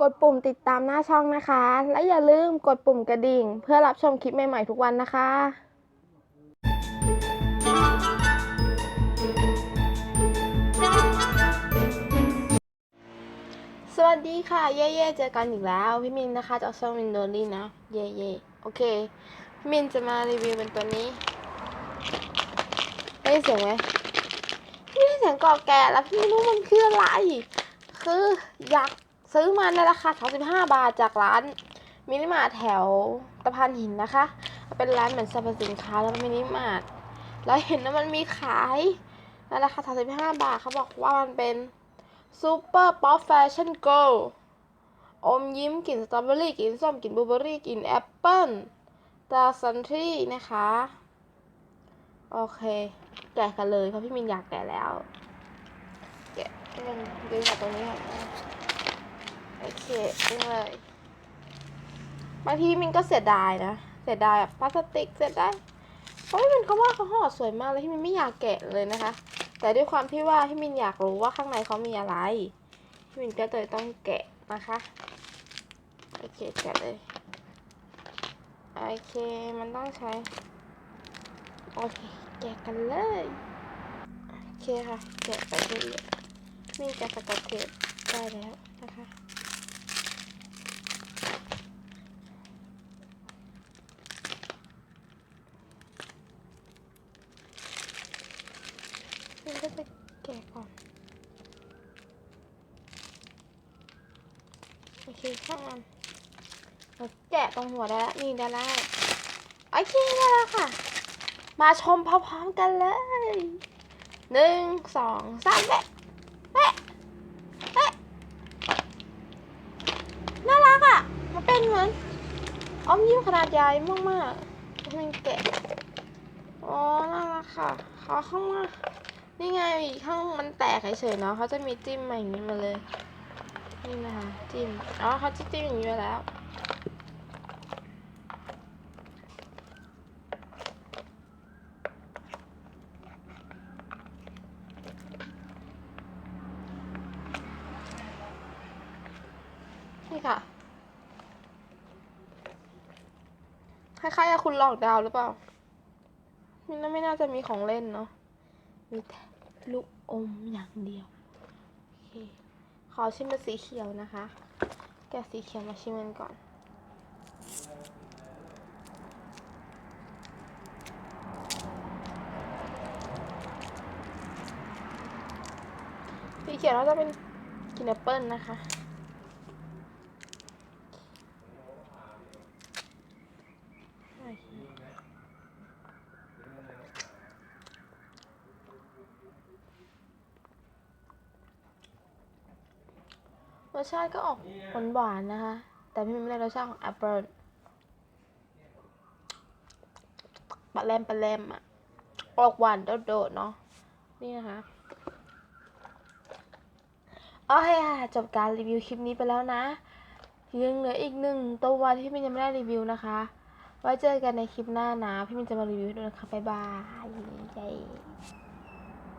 กดปุ่มติดตามหน้าช่องนะคะ และอย่าลืมกดปุ่มกระดิ่ง เพื่อรับชมคลิปใหม่ ๆ ทุกวันนะคะ สวัสดีค่ะ เย่เย่เจอกันอีกแล้ว พี่มินนะคะจากช่องมินโดลี่นะ เย่เย่โอเค พี่มินจะมารีวิวเป็นตัวนี้ได้เสียงไหมไม่ได้เสียงกรอบแกะแล้วพี่ไม่รู้มันคืออะไร คือยากษ์ ซื้อมาในราคา 35 บาทจากร้านมินิมาร์ทแถวตะพานหินนะคะ เป็นร้านเหมือนสรรพสินค้าแล้วมินิมาร์ทแล้วเห็นว่ามันมีขายในราคา 35 บาทเขาบอกว่ามันเป็นซูเปอร์ป๊อปแฟชั่นโกลอมยิ้มกลิ่นสตรอเบอรี่กลิ่นส้มกลิ่นบลูเบอรี่กลิ่นแอปเปิ้ลตาซันทรีนะคะ โอเค แกะกันเลยเพราะพี่มินอยากแกะแล้ว แกะให้มันดึงจากตรงนี้ก่อนนะ โอเคดึงเลยบางทีมินก็เสียดายนะ เสียดายแบบพลาสติกเสียดายเพราะพี่มินเขาว่าเขาห่อสวยมากเลยพี่มินไม่อยากแกะเลยนะคะ แต่ด้วยความที่ว่าพี่มินอยากรู้ว่าข้างในเขามีอะไรพี่มินก็เลยต้องแกะนะคะโอเคแกะเลยโอเคมันต้องใช้โอเคแกะกันเลยโอเคค่ะแกะไปเรื่อยๆมีแกะสกอตเทปได้แล้วนะคะ มัน ก็จะแกะก่อน โอเคข้างมันเราแกะตรงหัวได้แล้วนี่ได้แล้วโอเคได้แล้วค่ะ มาชมพร้อมๆกันเลยหนึ่งสองสามแปะแปะแปะน่ารักอะ มันเป็นเหมือนอมยิ้มขนาดใหญ่มากๆมันแกะอ๋อน่ารักค่ะเขาข้ามา นี่ไงข้างมันแตกเฉยๆเนาะเขาจะมีจิ้มมาอย่างนี้มาเลย นี่นะคะจิ้ม อ๋อเขาจะจิ้มอย่างนี้ไว้แล้วนี่ค่ะคล้ายๆกับคุณหลอกดาวหรือเปล่ามันน่าไม่น่าจะมีของเล่นเนาะ มีแต่ลูกอมอย่างเดียว โอเค ขอชิมเป็นสีเขียวนะคะ แกะสีเขียวมาชิมกันก่อน สีเขียวเราจะเป็นกินแอปเปิลนะคะ โอเค รสชาติก็ออกหวานๆนะคะ แต่พี่ไม่ได้รสชาติของแอปเปิลปลาแรมปลาแรมอะ ออกหวานโดดๆเนาะ นี่นะคะโอเคค่ะจบการรีวิวคลิปนี้ไปแล้วนะ ยังเหลืออีกหนึ่งตัวที่พี่มินยังไม่ได้รีวิวนะคะ ไว้เจอกันในคลิปหน้านะ พี่มินจะมารีวิวให้ดูนะคะ บ๊ายบายเย้